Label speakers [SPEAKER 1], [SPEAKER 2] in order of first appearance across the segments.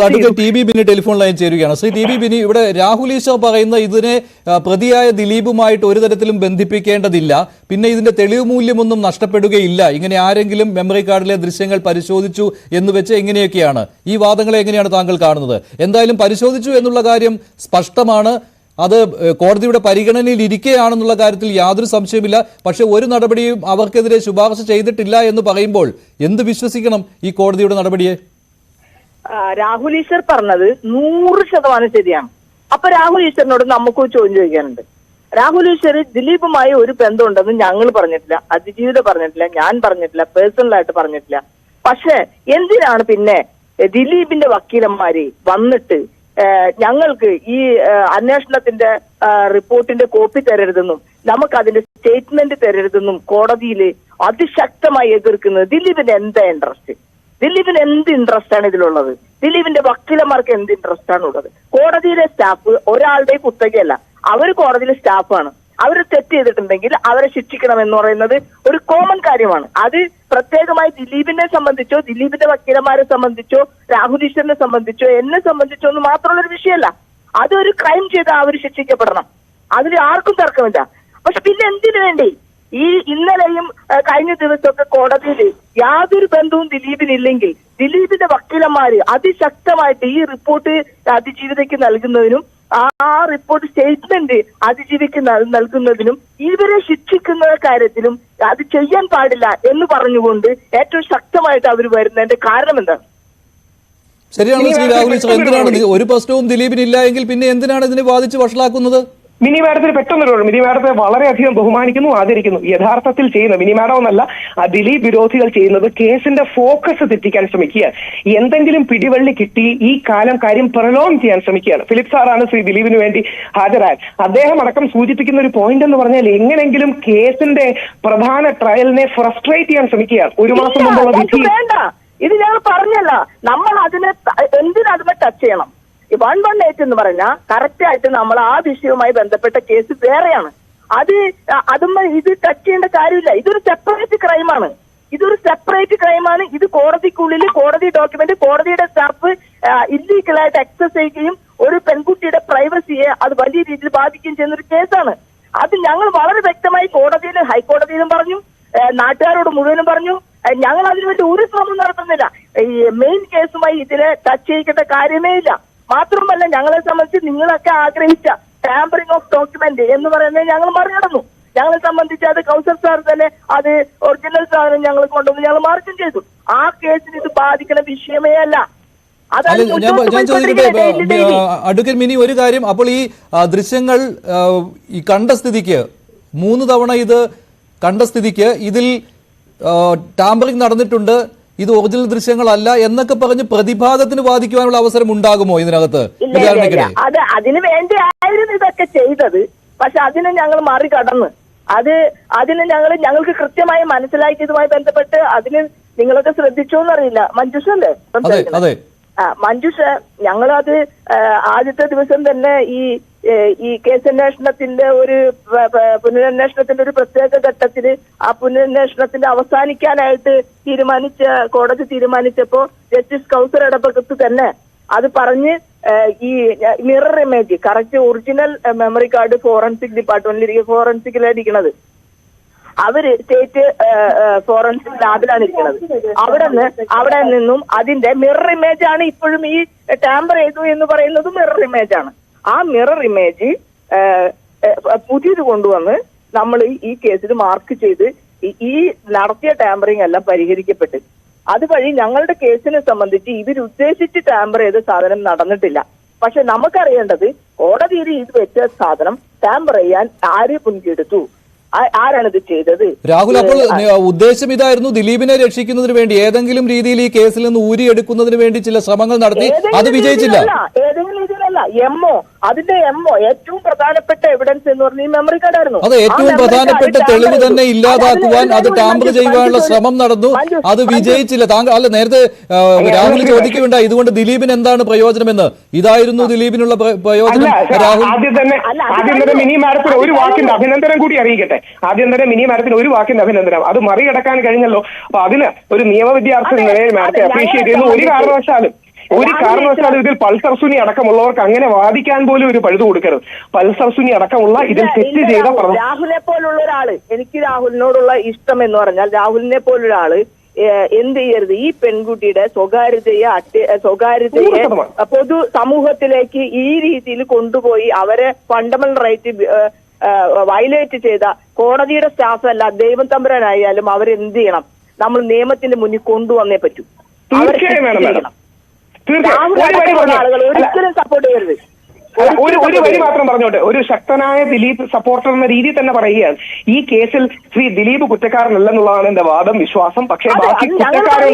[SPEAKER 1] Advocate T B Bini telephone line ചേരുകയാണ്. Shri T B Bini ഇവിടെ രാഹുൽ ഈശോ പറയുന്ന ഇതിനെ പ്രതിയായ ദിലീപുമായിട്ട് ഒരു തരത്തിലും ബന്ധിപ്പിക്കേണ്ടതില്ല. പിന്നെ ഇതിന്റെ തെളിവ് മൂല്യമൊന്നും നഷ്ടപ്പെടുകയില്ല. ഇങ്ങനെ ആരെങ്കിലും മെമ്മറി കാർഡിലെ ദൃശ്യങ്ങൾ പരിശോധിച്ചു എന്ന് വെച്ച് എങ്ങനെയൊക്കെയാണ്? ഈ വാദങ്ങളെ എങ്ങനെയാണ് താങ്കൾ കാണുന്നത്? എന്തായാലും പരിശോധിച്ചു എന്നുള്ള കാര്യം സ്പഷ്ടമാണ്. അത് കോടതിയുടെ പരിഗണനയിൽ ഇരിക്കുകയാണെന്നുള്ള കാര്യത്തിൽ യാതൊരു സംശയമില്ല പക്ഷെ ഒരു നടപടിയും അവർക്കെതിരെ ശുപാർശ ചെയ്തിട്ടില്ല എന്ന് പറയുമ്പോൾ എന്ത് വിശ്വസിക്കണം ഈ കോടതിയുടെ നടപടിയെ?
[SPEAKER 2] രാഹുൽ ഈശ്വർ പറഞ്ഞത് നൂറ് ശതമാനം ശരിയാണ്. അപ്പൊ രാഹുൽ ഈശ്വറിനോട് നമുക്ക് ചോദ്യം ചോദിക്കാനുണ്ട്. രാഹുൽ ഈശ്വർ ദിലീപുമായി ഒരു ബന്ധമുണ്ടെന്ന് ഞങ്ങൾ പറഞ്ഞിട്ടില്ല അതിജീവിത പറഞ്ഞിട്ടില്ല ഞാൻ പറഞ്ഞിട്ടില്ല പേഴ്സണലായിട്ട് പറഞ്ഞിട്ടില്ല. പക്ഷെ എന്തിനാണ് പിന്നെ ദിലീപിന്റെ വക്കീലന്മാര് വന്നിട്ട് ഞങ്ങൾക്ക് ഈ അന്വേഷണത്തിന്റെ റിപ്പോർട്ടിന്റെ കോപ്പി തരരുതെന്നും നമുക്ക് അതിന്റെ സ്റ്റേറ്റ്മെന്റ് തരരുതെന്നും കോടതിയിൽ അതിശക്തമായി എതിർക്കുന്നത് ദിലീപിന് എന്താ ഇൻട്രസ്റ്റ് ദിലീപിന് എന്ത് ഇൻട്രസ്റ്റ് ആണ് ഇതിലുള്ളത്? ദിലീപിന്റെ വക്കീലന്മാർക്ക് എന്ത് ഇൻട്രസ്റ്റ് ആണ് ഉള്ളത്? കോടതിയിലെ സ്റ്റാഫ് ഒരാളുടെ കുത്തകയല്ല. അവർ കോടതിയിലെ സ്റ്റാഫാണ് അവർ തെറ്റ് ചെയ്തിട്ടുണ്ടെങ്കിൽ അവരെ ശിക്ഷിക്കണം എന്ന് പറയുന്നത് ഒരു കോമൺ കാര്യമാണ്. അത് പ്രത്യേകമായി ദിലീപിനെ സംബന്ധിച്ചോ ദിലീപിന്റെ വക്കീലന്മാരെ സംബന്ധിച്ചോ രാഹുൽ ഈശ്വറിനെ സംബന്ധിച്ചോ എന്നെ സംബന്ധിച്ചോ ഒന്നും മാത്രമുള്ള ഒരു വിഷയമല്ല അതൊരു ക്രൈം ചെയ്ത അവർ ശിക്ഷിക്കപ്പെടണം. അതിൽ ആർക്കും തർക്കമില്ല. പക്ഷെ പിന്നെ എന്തിനു വേണ്ടി? ഈ ഇന്നലെയും കഴിഞ്ഞ ദിവസമൊക്കെ കോടതിയിൽ യാതൊരു ബന്ധവും ദിലീപിനില്ലെങ്കിൽ ദിലീപിന്റെ വക്കീലന്മാര് അതിശക്തമായിട്ട് ഈ റിപ്പോർട്ട് അതിജീവിതയ്ക്ക് നൽകുന്നതിനും ആ റിപ്പോർട്ട് സ്റ്റേറ്റ്മെന്റ് അതിജീവിക്ക് നൽ- നൽകുന്നതിനും ഇവരെ ശിക്ഷിക്കുന്ന കാര്യത്തിലും അത് ചെയ്യാൻ പാടില്ല എന്ന് പറഞ്ഞുകൊണ്ട് ഏറ്റവും ശക്തമായിട്ട് അവർ വരുന്നതിന്റെ കാരണം എന്താണ്
[SPEAKER 1] ശരിയാണ് ശ്രീ രാഹുൽ എന്തിനാണ്
[SPEAKER 3] ഒരു
[SPEAKER 1] പ്രശ്നവും ദിലീപിനില്ല എങ്കിൽ പിന്നെ എന്തിനാണ് ഇതിനെ ബാധിച്ച് വഷളാക്കുന്നത്?
[SPEAKER 3] മിനി മാഡത്തിന് പെട്ടെന്നൊരു മിനി മാഡത്തെ വളരെയധികം ബഹുമാനിക്കുന്നു ആദരിക്കുന്നു. യഥാർത്ഥത്തിൽ ചെയ്യുന്ന മിനി മാഡം എന്നല്ല ആ ദിലീപ് വിരോധികൾ ചെയ്യുന്നത് കേസിന്റെ ഫോക്കസ് തെറ്റിക്കാൻ ശ്രമിക്കുക എന്തെങ്കിലും പിടിവള്ളി കിട്ടി ഈ കാലം കാര്യം പ്രലോം ചെയ്യാൻ ശ്രമിക്കുകയാണ്. ഫിലിപ്പ് സാറാണ് ശ്രീ ദിലീപിന് വേണ്ടി ഹാജരായത്. അദ്ദേഹം അടക്കം സൂചിപ്പിക്കുന്ന ഒരു പോയിന്റ് എന്ന് പറഞ്ഞാൽ എങ്ങനെങ്കിലും കേസിന്റെ പ്രധാന ട്രയലിനെ ഫ്രസ്ട്രേറ്റ് ചെയ്യാൻ ശ്രമിക്കുകയാണ്. ഒരു മാസം മുമ്പുള്ള വിധി
[SPEAKER 2] ഇത് ഞാൻ പറഞ്ഞല്ല. നമ്മൾ അതിനെ എന്തിനാ ടച്ച് ചെയ്യണം? വൺ വൺ എയ്റ്റ് എന്ന് പറഞ്ഞാൽ കറക്റ്റ് ആയിട്ട് നമ്മൾ ആ വിഷയവുമായി ബന്ധപ്പെട്ട കേസ് വേറെയാണ്. അത് അതും ഇത് ടച്ച് ചെയ്യേണ്ട കാര്യമില്ല. ഇതൊരു സെപ്പറേറ്റ് ക്രൈമാണ് ഇതൊരു സെപ്പറേറ്റ് ക്രൈമാണ് ഇത് കോടതിക്കുള്ളിൽ കോടതി ഡോക്യുമെന്റ് കോടതിയുടെ സ്റ്റാഫ് ഇല്ലീഗലായിട്ട് എക്സസ് ചെയ്യുകയും ഒരു പെൺകുട്ടിയുടെ പ്രൈവസിയെ അത് വലിയ രീതിയിൽ ബാധിക്കുകയും ചെയ്യുന്ന ഒരു കേസാണ് അത് ഞങ്ങൾ വളരെ വ്യക്തമായി കോടതിയിലും ഹൈക്കോടതിയിലും പറഞ്ഞു. നാട്ടുകാരോട് മുഴുവനും പറഞ്ഞു. ഞങ്ങൾ അതിനുവേണ്ടി ഒരു ശ്രമം നടത്തുന്നില്ല. ഈ മെയിൻ കേസുമായി ഇതിനെ ടച്ച് ചെയ്യിക്കേണ്ട കാര്യമേ ഇല്ല. മാത്രമല്ല ഞങ്ങളെ സംബന്ധിച്ച് നിങ്ങളൊക്കെ ആഗ്രഹിച്ച ടാമ്പറിംഗ് ഓഫ് ഡോക്യുമെന്റ് എന്ന് പറയുന്നത് ഞങ്ങൾ മറികടന്നു. ഞങ്ങളെ സംബന്ധിച്ച് അത് കൗസർ സാർ തന്നെ അത് ഒറിജിനൽ സാധനം ഞങ്ങൾ കൊണ്ടുവന്ന് ഞങ്ങൾ മാർക്കും ചെയ്തു. ആ കേസിന് ഇത് ബാധിക്കുന്ന വിഷയമേ അല്ല.
[SPEAKER 1] ഞാൻ ചോദിക്കട്ടെ. അഡ്വക്കേറ്റ് മിനി ഒരു കാര്യം അപ്പോൾ ഈ ദൃശ്യങ്ങൾ ഈ കണ്ട സ്ഥിതിക്ക് മൂന്ന് തവണ ഇത് കണ്ട സ്ഥിതിക്ക് ഇതിൽ ടാമ്പറിംഗ് നടന്നിട്ടുണ്ട്. ഇത് ഒറിജിനൽ ദൃശ്യങ്ങളല്ല എന്നൊക്കെ പറഞ്ഞ് പ്രതിഭാതത്തിന് വാദിക്കുവാനുള്ള അവസരം ഉണ്ടാകുമോ ഇതിനകത്ത്.
[SPEAKER 2] അത് അതിന് വേണ്ടി ആയിരുന്നു ഇതൊക്കെ ചെയ്തത്. പക്ഷെ അതിനെ ഞങ്ങൾ മറികടന്ന്. അത് അതിന് ഞങ്ങൾ ഞങ്ങൾക്ക് കൃത്യമായി മനസ്സിലാക്കി ഇതുമായി ബന്ധപ്പെട്ട് അതിന് നിങ്ങളൊക്കെ ശ്രദ്ധിച്ചോ എന്നറിയില്ല. മഞ്ജുഷ അല്ലേ?
[SPEAKER 1] അതെ അതെ.
[SPEAKER 2] ആ മഞ്ജുഷ ഞങ്ങളത് ആദ്യത്തെ ദിവസം തന്നെ ഈ ഈ കേസന്വേഷണത്തിന്റെ ഒരു പുനരന്വേഷണത്തിന്റെ ഒരു പ്രത്യേക ഘട്ടത്തിൽ ആ പുനരന്വേഷണത്തിന്റെ അവസാനിക്കാനായിട്ട് തീരുമാനിച്ച കോടതി തീരുമാനിച്ചപ്പോ ജസ്റ്റിസ് കൗസർ ഇടപെടുത്ത് തന്നെ. അത് പറഞ്ഞ് ഈ mirror image correct original memory card forensic ഡിപ്പാർട്ട്മെന്റിൽ ഫോറൻസിക്കിലായിരിക്കണത്. അവർ സ്റ്റേറ്റ് ഫോറൻസിക് ലാബിലാണ് ഇരിക്കുന്നത് അവിടെ നിന്ന് അവിടെ നിന്നും അതിന്റെ മിറർ ഇമേജ് ആണ് ഇപ്പോഴും ഈ ടാമ്പർ ചെയ്തു എന്ന് പറയുന്നത് മിറർ ഇമേജ് ആണ് ആ മിറർ ഇമേജ് പുതിയത് കൊണ്ടുവന്ന് നമ്മൾ ഈ കേസിൽ മാർക്ക് ചെയ്ത് ഈ- നടത്തിയ ടാമ്പറിംഗ് എല്ലാം പരിഹരിക്കപ്പെട്ട്. അതുവഴി ഞങ്ങളുടെ കേസിനെ സംബന്ധിച്ച് ഇവരുദ്ദേശിച്ച് ടാമ്പർ ചെയ്ത സാധനം നടന്നിട്ടില്ല. പക്ഷെ നമുക്കറിയേണ്ടത് കോടതിയിൽ ഇത് വെച്ച സാധനം ടാമ്പർ ചെയ്യാൻ ആര് മുൻകെടുത്തു ആരാണ് ഇത് ചെയ്തത്?
[SPEAKER 1] രാഹുൽ അപ്പോൾ ഉദ്ദേശം ഇതായിരുന്നു ദിലീപിനെ രക്ഷിക്കുന്നതിന് വേണ്ടി ഏതെങ്കിലും രീതിയിൽ ഈ കേസിൽ നിന്ന് ഊരിയെടുക്കുന്നതിന് വേണ്ടി ചില ശ്രമങ്ങൾ നടത്തി. അത്
[SPEAKER 2] ഏതെങ്കിലും
[SPEAKER 1] വിജയിച്ചില്ല.
[SPEAKER 2] രീതിയിലല്ല എംഒ അതിന്റെ എംഒ ഏറ്റവും പ്രധാനപ്പെട്ട എവിഡൻസ് എന്ന് പറഞ്ഞ ഈ മെമ്മറി കാർഡ് ആയിരുന്നു.
[SPEAKER 1] അത് ഏറ്റവും പ്രധാനപ്പെട്ട തെളിവ് തന്നെ. ഇല്ലാതാക്കുവാൻ അത് ടാമ്പർ ചെയ്യുവാനുള്ള ശ്രമം നടന്നു. അത് വിജയിച്ചില്ല. താങ്കൾ അല്ല നേരത്തെ രാഹുൽ
[SPEAKER 3] ഞാൻ
[SPEAKER 1] ഇതുകൊണ്ട് ദിലീപിന് എന്താണ് പ്രയോജനമെന്ന്? ഇതായിരുന്നു ദിലീപിനുള്ള പ്ര-
[SPEAKER 3] അല്ല
[SPEAKER 1] പ്രയോജനം രാഹുൽ
[SPEAKER 3] ആദ്യം തന്നെ ആദ്യം തന്നെ മിനി മാരത്തിന് ഒരു
[SPEAKER 2] വാക്കിന്
[SPEAKER 3] വാക്കിന്റെ അഭിനന്ദനം കൂടി അറിയിക്കട്ടെ. ആദ്യം തന്നെ മിനി മാരത്തിന് ഒരു വാക്കിന്റെ അഭിനന്ദനം. അത് മറികടക്കാൻ കഴിഞ്ഞല്ലോ. അപ്പൊ അതിന് ഒരു നിയമ വിദ്യാർത്ഥി എന്ന നിലയിൽ മാഡത്തെ അപ്രീഷിയേറ്റ് ചെയ്യുന്നു. ഒരു കാരണവശാലും ഒരു
[SPEAKER 2] കാരണവശാൽ
[SPEAKER 3] കാരണവശാലും ഇതിൽ പൾസർ സുനി അടക്കമുള്ളവർക്ക് അങ്ങനെ വാദിക്കാൻ പോലും ഒരു പഴുതു കൊടുക്കരുത്. പൾസർ സുനി അടക്കമുള്ള ഇതിൽ തെറ്റ് ചെയ്ത
[SPEAKER 2] രാഹുലിനെ പോലുള്ള ഒരാൾ എനിക്ക് രാഹുലിനോടുള്ള ഇഷ്ടം എന്ന് പറഞ്ഞാൽ രാഹുലിനെ പോലുള്ള ആൾ എന്ത് ചെയ്യരുത്? ഈ പെൺകുട്ടിയുടെ സ്വകാര്യതയെ അട്ടി സ്വകാര്യതയെ പൊതു സമൂഹത്തിലേക്ക് ഈ രീതിയിൽ കൊണ്ടുപോയി അവരെ ഫണ്ടമെന്റൽ റൈറ്റ് വയലേറ്റ് ചെയ്ത കോടതിയുടെ സ്റ്റാഫ് അല്ല ദൈവം തമ്പുരാനായാലും അവരെന്ത് ചെയ്യണം? നമ്മൾ നിയമത്തിന്റെ മുന്നിൽ കൊണ്ടുവന്നേ പറ്റൂ.
[SPEAKER 3] തീർച്ചയായും വേണം മാഡം. തീർച്ചയായും.
[SPEAKER 2] സപ്പോർട്ട് ചെയ്യരുത്.
[SPEAKER 3] ഒരു ഒരു വരി മാത്രം പറഞ്ഞോട്ടെ. ഒരു ശക്തനായ ദിലീപ് സപ്പോർട്ടർ എന്ന രീതിയിൽ തന്നെ പറയുകയാണ്. ഈ കേസിൽ ശ്രീ ദിലീപ് കുറ്റക്കാരനല്ലെന്നുള്ളതാണ് എന്റെ വാദം വിശ്വാസം. പക്ഷേ ബാക്കി കുറ്റക്കാരൻ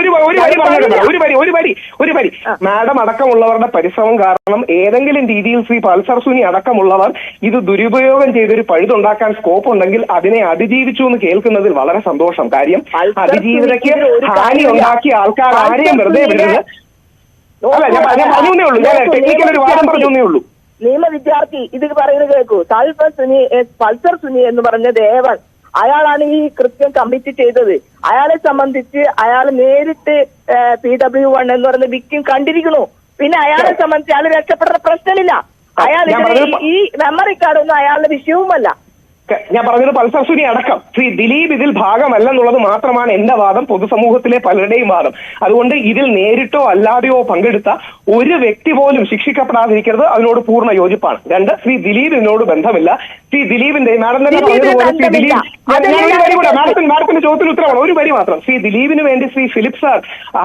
[SPEAKER 3] ഒരു ഒരു വരി പറഞ്ഞോട്ടെ ഒരു വരി ഒരു വരി ഒരു വരി മാഡം അടക്കമുള്ളവരുടെ പരിശ്രമം കാരണം ഏതെങ്കിലും രീതിയിൽ ശ്രീ പൾസർ സുനി അടക്കമുള്ളവർ ഇത് ദുരുപയോഗം ചെയ്തൊരു പഴുതുണ്ടാക്കാൻ സ്കോപ്പ് ഉണ്ടെങ്കിൽ അതിനെ അതിജീവിച്ചു എന്ന് കേൾക്കുന്നതിൽ വളരെ സന്തോഷം. കാര്യം അതിജീവിതയ്ക്ക് ഹാനി ഉണ്ടാക്കിയ ആൾക്കാർ ആരെയും വെറുതെ
[SPEAKER 2] വരുന്നത്
[SPEAKER 3] വിടരുത്. അല്ല ഞാൻ ഞാൻ പറഞ്ഞേ ഉള്ളൂ. ഞാൻ ടെക്നിക്കൽ ഒരു വാദം
[SPEAKER 2] നിയമ
[SPEAKER 3] പറഞ്ഞേ ഉള്ളൂ.
[SPEAKER 2] നിയമ വിദ്യാർത്ഥി ഇത് പറയുന്നത് കേൾക്കൂ. സൽഫർ സുനി പൾസർ സുനി എന്ന് പറഞ്ഞ ദേവൻ അയാളാണ് ഈ കൃത്യം കമ്മിറ്റ് ചെയ്തത്. അയാളെ സംബന്ധിച്ച് അയാൾ നേരിട്ട് പി ഡബ്ല്യു വൺ എന്ന് പറഞ്ഞ വിക്ടിം കണ്ടിരിക്കണു പിന്നെ അയാളെ സംബന്ധിച്ച് അയാൾ രക്ഷപ്പെടുന്ന പ്രശ്നമില്ല. അയാൾ ഈ മെമ്മറി കാർഡൊന്നും അയാളുടെ വിഷയവുമല്ല.
[SPEAKER 3] ഞാൻ പറഞ്ഞത് പൾസർ സുനി അടക്കം. ശ്രീ ദിലീപ് ഇതിൽ ഭാഗമല്ലെന്നുള്ളത് മാത്രമാണ് എന്റെ വാദം പൊതുസമൂഹത്തിലെ പലരുടെയും വാദം. അതുകൊണ്ട് ഇതിൽ നേരിട്ടോ അല്ലാതെയോ പങ്കെടുത്ത ഒരു വ്യക്തി പോലും ശിക്ഷിക്കപ്പെടാതിരിക്കരുത്. അതിനോട് പൂർണ യോജിപ്പാണ്. രണ്ട് ശ്രീ ദിലീപ് ഇതിനോട് ബന്ധമില്ല. ശ്രീ ദിലീപിന്റെ മാഡം തന്നെ പറഞ്ഞതുപോലെ ശ്രീ ദിലീപ് മാഡത്തിന് മാഡത്തിന്റെ ചോദ്യത്തിന് ഉത്തരവാണ്. ഒരു വരി മാത്രം. ശ്രീ ദിലീപിന് വേണ്ടി ശ്രീ ഫിലിപ്പ് സാർ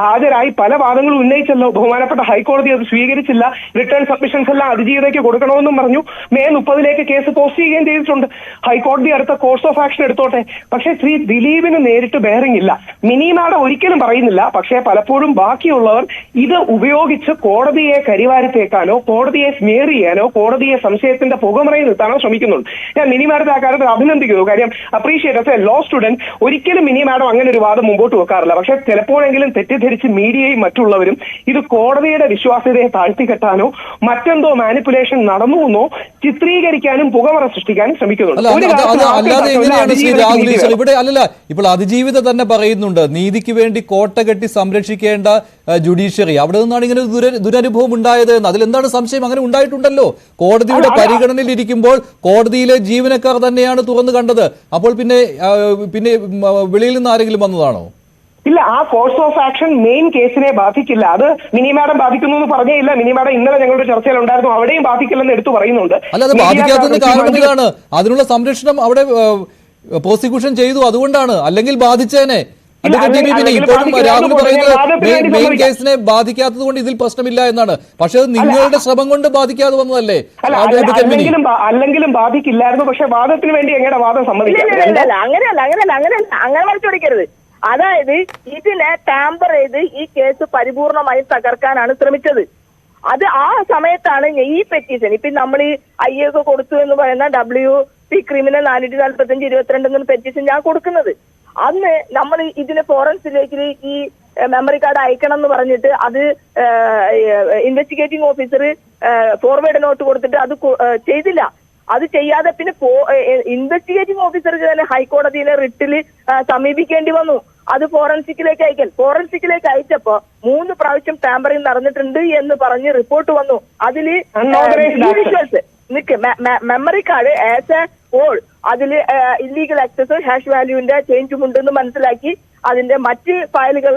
[SPEAKER 3] ഹാജരായി പല വാദങ്ങളും ഉന്നയിച്ചല്ലോ. ബഹുമാനപ്പെട്ട ഹൈക്കോടതി അത് സ്വീകരിച്ചില്ല. റിട്ടേൺ സബ്മിഷൻസ് എല്ലാം അതിജീവിതയ്ക്ക് കൊടുക്കണമെന്നും പറഞ്ഞു. മെയ് മുപ്പതിലേക്ക് കേസ് പോസ്റ്റ് ചെയ്യുകയും ചെയ്തിട്ടുണ്ട്. ഹൈക്കോടതി അടുത്ത കോഴ്സ് ഓഫ് ആക്ഷൻ എടുത്തോട്ടെ. പക്ഷേ ശ്രീ ദിലീപിന് നേരിട്ട് ബെയറിംഗ് ഇല്ല. മിനി മാഡം ഒരിക്കലും പറയുന്നില്ല. പക്ഷേ പലപ്പോഴും ബാക്കിയുള്ളവർ ഇത് ഉപയോഗിച്ച് കോടതിയെ കരിവാരിത്തേക്കാനോ കോടതിയെ സ്മിയർ ചെയ്യാനോ കോടതിയെ സംശയത്തിന്റെ പുകമറയിൽ നിർത്താനോ ശ്രമിക്കുന്നുണ്ട്. ഞാൻ മിനി മാഡത്തെ ആ കാര്യത്തിൽ അഭിനന്ദിക്കുന്നു. കാര്യം അപ്രീഷിയേറ്റ് എ ലോ സ്റ്റുഡന്റ് ഒരിക്കലും മിനി മാഡം അങ്ങനെ ഒരു വാദം മുമ്പോട്ട് വെക്കാറില്ല. പക്ഷേ ചിലപ്പോഴെങ്കിലും തെറ്റിദ്ധരിച്ച് മീഡിയയും മറ്റുള്ളവരും ഇത് കോടതിയുടെ വിശ്വാസ്യതയെ താഴ്ത്തിക്കെട്ടാനോ മറ്റെന്തോ മാനിപ്പുലേഷൻ നടന്നുവെന്നോ ചിത്രീകരിക്കാനും പുകമറ സൃഷ്ടിക്കാനും ശ്രമിക്കുന്നുണ്ട്.
[SPEAKER 1] ഇവിടെ അല്ലല്ല ഇപ്പോൾ അതിജീവിത തന്നെ പറയുന്നുണ്ട് നീതിക്ക് വേണ്ടി കോട്ട കെട്ടി സംരക്ഷിക്കേണ്ട ജുഡീഷ്യറി. അവിടെ നിന്നാണ് ഇങ്ങനെ ഒരു ദുര ദുരനുഭവം ഉണ്ടായത് എന്ന്. അതിലെന്താണ് സംശയം? അങ്ങനെ ഉണ്ടായിട്ടുണ്ടല്ലോ. കോടതിയുടെ. പരിഗണനയിൽ ഇരിക്കുമ്പോൾ കോടതിയിലെ ജീവനക്കാർ തന്നെയാണ് തുറന്നു കണ്ടത്. അപ്പോൾ പിന്നെ പിന്നെ വെളിയിൽ നിന്ന് ആരെങ്കിലും വന്നതാണോ?
[SPEAKER 3] ഇല്ല ആ കോഴ്സ് ഓഫ് ആക്ഷൻ മെയിൻ കേസിനെ ബാധിക്കില്ല. അത് മിനി മാഡം ബാധിക്കുന്നു എന്ന് പറഞ്ഞേയില്ല. മിനി മാഡം ഇന്നലെ ഞങ്ങളുടെ ചർച്ചയിൽ ഉണ്ടായിരുന്നു അവിടെയും ബാധിക്കില്ലെന്ന് എടുത്തു പറയുന്നുണ്ട്.
[SPEAKER 1] അല്ല അത്
[SPEAKER 3] ബാധിക്കാത്തതിന്റെ
[SPEAKER 1] ബാധിക്കാത്തതിന്
[SPEAKER 3] privacy
[SPEAKER 1] കാരണം അതിനുള്ള സംരക്ഷണം അവിടെ പ്രോസിക്യൂഷൻ ചെയ്തു. അതുകൊണ്ടാണ്. അല്ലെങ്കിൽ ബാധിച്ചേനെ. രാഹുൽ പറയുന്നത് മെയിൻ കേസിനെ ബാധിക്കാത്തത് കൊണ്ട് ഇതിൽ പ്രശ്നമില്ല എന്നാണ്. പക്ഷെ അത് നിങ്ങളുടെ ശ്രമം കൊണ്ട് ബാധിക്കാതെ വന്നതല്ലേ?
[SPEAKER 3] അല്ലെങ്കിലും അല്ലെങ്കിലും ബാധിക്കില്ലായിരുന്നു. പക്ഷെ വാദത്തിന് വേണ്ടി എങ്ങനെ വാദം
[SPEAKER 2] സമ്മതിക്കില്ല അങ്ങനെയല്ല അങ്ങനെയല്ല അങ്ങനെയല്ല അങ്ങനെ മറിച്ചൊടിക്കരുത് അതായത് ഇതിനെ ടാമ്പർ ചെയ്ത് ഈ കേസ് പരിപൂർണമായും തകർക്കാനാണ് ശ്രമിച്ചത്. അത് ആ സമയത്താണ് ഈ പെറ്റീഷൻ ഇപ്പൊ നമ്മൾ ഈ ഐ ഒക്കെ കൊടുത്തു എന്ന് പറയുന്ന ഡബ്ല്യു പി ക്രിമിനൽ നാനൂറ്റി നാല്പത്തഞ്ച് ഇരുപത്തിരണ്ട് എന്ന പെറ്റീഷൻ ഞാൻ കൊടുക്കുന്നത്. അന്ന് നമ്മൾ ഇതിന് ഫോറൻസിലേക്ക് ഈ മെമ്മറി കാർഡ് അയക്കണം എന്ന് പറഞ്ഞിട്ട് അത് ഇൻവെസ്റ്റിഗേറ്റിംഗ് ഓഫീസർ ഫോർവേഡ് നോട്ട് കൊടുത്തിട്ട് അത് ചെയ്തില്ല. അത് ചെയ്യാതെ പിന്നെ ഇൻവെസ്റ്റിഗേറ്റിംഗ് ഓഫീസർക്ക് തന്നെ ഹൈക്കോടതിയിലെ റിട്ടിൽ സമീപിക്കേണ്ടി വന്നു. അത് ഫോറൻസിക്കിലേക്ക് അയക്കൽ. ഫോറൻസിക്കിലേക്ക് അയച്ചപ്പോ മൂന്ന് പ്രാവശ്യം ടാമ്പറിംഗ് നടന്നിട്ടുണ്ട് എന്ന് പറഞ്ഞ് റിപ്പോർട്ട് വന്നു. അതിൽ നിക്ക് memory card as a whole അതിൽ ഇല്ലീഗൽ ആക്സസ് ഹാഷ് വാല്യൂവിന്റെ ചേഞ്ചും ഉണ്ടെന്ന് മനസ്സിലാക്കി അതിന്റെ മറ്റ് ഫയലുകൾ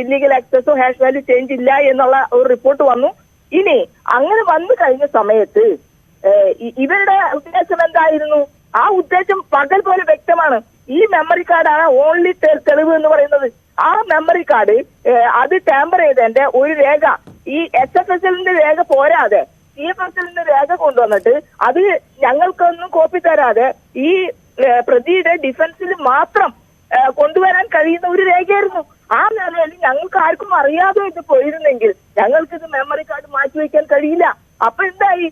[SPEAKER 2] ഇല്ലീഗൽ ആക്സസോ ഹാഷ് വാല്യൂ ചേഞ്ച് ഇല്ല എന്നുള്ള ഒരു റിപ്പോർട്ട് വന്നു. ഇനി അങ്ങനെ വന്നു കഴിഞ്ഞ സമയത്ത് ഇവരുടെ ഉദ്ദേശം എന്തായിരുന്നു? ആ ഉദ്ദേശം പകൽ പോലെ വ്യക്തമാണ്. ഈ മെമ്മറി കാർഡാണ് ഓൺലി തെളിവ് എന്ന് പറയുന്നത്. ആ മെമ്മറി കാർഡ് അത് ടാമ്പർ ചെയ്തതിന്റെ ഒരു രേഖ. ഈ എസ് എഫ് എസ് എല്ലിന്റെ രേഖ പോരാതെ എഫ് എസ് രേഖ കൊണ്ടുവന്നിട്ട് അത് ഞങ്ങൾക്കൊന്നും കോപ്പി തരാതെ ഈ പ്രതിയുടെ ഡിഫൻസിൽ മാത്രം കൊണ്ടുവരാൻ കഴിയുന്ന ഒരു രേഖയായിരുന്നു. ആ നിലയിൽ ഞങ്ങൾക്ക് ആർക്കും അറിയാതെ ഇത് പോയിരുന്നെങ്കിൽ ഞങ്ങൾക്ക് ഇത് മെമ്മറി കാർഡ് മാറ്റി മാറ്റിവെക്കാൻ കഴിയില്ല. അപ്പൊ എന്തായി?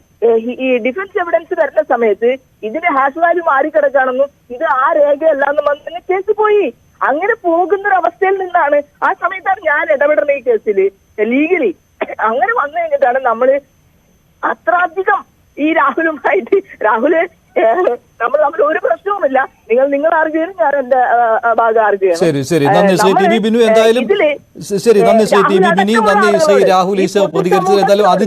[SPEAKER 2] ഈ- ഈ ഡിഫൻസ് എവിഡൻസ് വരുന്ന സമയത്ത് ഇതിന്റെ ഹാഷ് വാല്യൂ മാറിക്കിടക്കാണെന്നും ഇത് ആ രേഖയല്ല എന്ന് വന്ന് കേസ് പോയി. അങ്ങനെ പോകുന്ന ഒരു അവസ്ഥയിൽ നിന്നാണ് ആ സമയത്താണ് ഞാൻ ഇടപെടുന്ന ഈ കേസിൽ ലീഗലി അങ്ങനെ വന്നു കഴിഞ്ഞിട്ടാണ് നമ്മൾ അത്രയധികം ഈ രാഹുലുമായിട്ട് രാഹുൽ നമ്മൾ തമ്മിൽ ഒരു പ്രശ്നവുമില്ല. നിങ്ങൾ നിങ്ങൾ ആർഗ്യ ചെയ്യണം ഞാൻ എന്റെ ഭാഗം ആർഗ്യ ചെയ്യണം.
[SPEAKER 1] ശരി ശരി. നന്ദി ശ്രീ ടി ബി ബിനു. എന്തായാലും ശരി നന്ദി ശ്രീ ടി ബി ബിനി നന്ദി ശ്രീ രാഹുൽ
[SPEAKER 2] ഈശോ
[SPEAKER 1] പ്രതികരിച്ചത് എന്തായാലും അത്